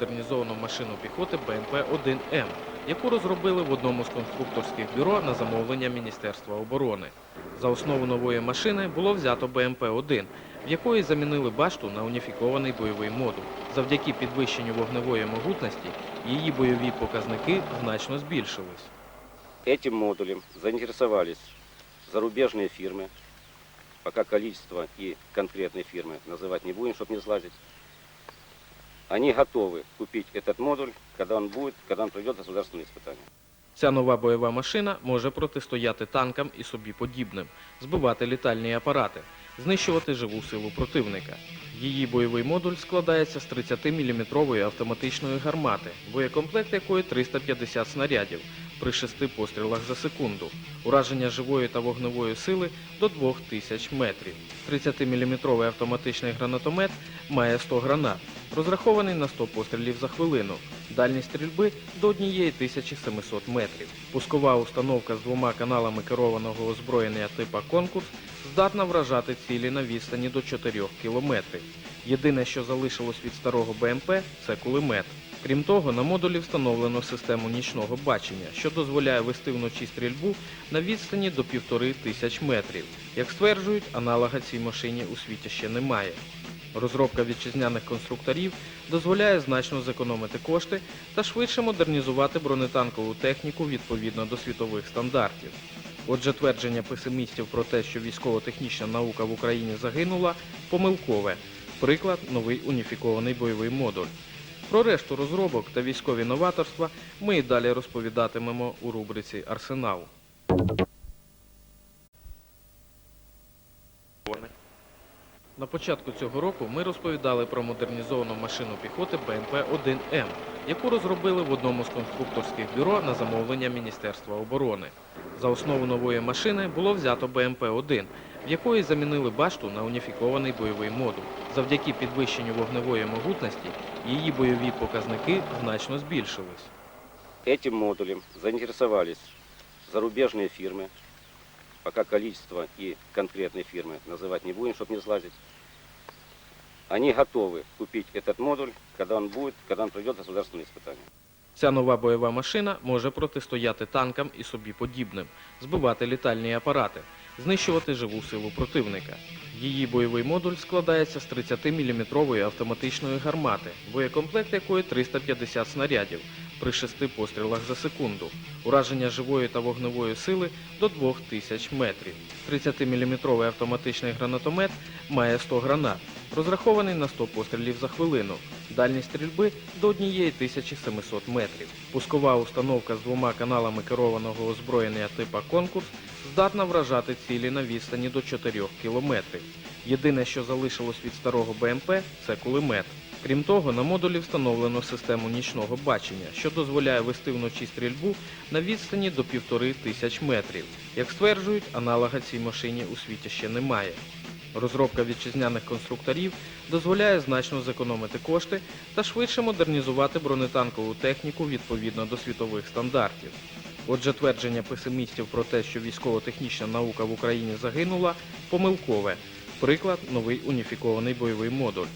модернізовану машину піхоти БМП-1М, яку розробили в одному з конструкторських бюро на замовлення Міністерства оборони. За основу нової машини було взято БМП-1, в якої замінили башту на уніфікований бойовий модуль. Завдяки підвищенню вогневої могутності її бойові показники значно збільшились. Этим модулем заинтересовались зарубежные фирмы. Пока количество и конкретной фирмы называть не будем, чтобы не сглазить. Они готовы купить этот модуль, когда он будет, когда он пройдет государственные испытания. Ця нова бойова машина може протистояти танкам і собі подібним, збивати літальні апарати, знищувати живу силу противника. Її бойовий модуль складається з 30-мм автоматичної гармати, боєкомплект якої 350 снарядів при 6 пострілах за секунду, ураження живої та вогневої сили до 2000 метрів. 30-мм автоматичний гранатомет має 100 гранат, розрахований на 100 пострілів за хвилину, дальність стрільби до 1700 метрів. Пускова установка з двома каналами керованого озброєння типа конкурс здатна вражати цілі на відстані до 4 кілометрів. Єдине, що залишилось від старого БМП, це кулемет. Крім того, на модулі встановлено систему нічного бачення, що дозволяє вести вночі стрільбу на відстані до півтори тисяч метрів. Як стверджують, аналога цій машині у світі ще немає. Розробка вітчизняних конструкторів дозволяє значно зекономити кошти та швидше модернізувати бронетанкову техніку відповідно до світових стандартів. Отже, твердження песимістів про те, що військово-технічна наука в Україні загинула, помилкове. Приклад новий уніфікований бойовий модуль. Про решту розробок та військові новаторства ми і далі розповідатимемо у рубриці Арсенал. На початку цього року ми розповідали про модернізовану машину піхоти БМП-1М, яку розробили в одному з конструкторських бюро на замовлення Міністерства оборони. За основу нової машини було взято БМП-1, в якої замінили башту на уніфікований бойовий модуль. Завдяки підвищенню вогневої могутності її бойові показники значно збільшились. Этим модулем заинтересовались зарубежные фирмы. Пока количество и конкретной фирмы называть не будем, чтобы не сглазить. Они готовы купить этот модуль, когда он будет, когда он пройдет государственные испытания. Ця нова бойова машина може протистояти танкам і собі подібним, збивати літальні апарати, знищувати живу силу противника. Її бойовий модуль складається з 30-мм автоматичної гармати, боєкомплект якої 350 снарядів при 6 пострілах за секунду, ураження живої та вогневої сили до 2000 метрів. 30-мм автоматичний гранатомет має 100 гранат, розрахований на 100 пострілів за хвилину, дальність стрільби до 1700 метрів. Пускова установка з двома каналами керованого озброєння типа конкурс здатна вражати цілі на відстані до 4 кілометрів. Єдине, що залишилось від старого БМП, це кулемет. Крім того, на модулі встановлено систему нічного бачення, що дозволяє вести вночі стрільбу на відстані до півтори тисяч метрів. Як стверджують, аналога цій машині у світі ще немає. Розробка вітчизняних конструкторів дозволяє значно зекономити кошти та швидше модернізувати бронетанкову техніку відповідно до світових стандартів. Отже, твердження песимістів про те, що військово-технічна наука в Україні загинула, помилкове. Приклад новий уніфікований бойовий модуль.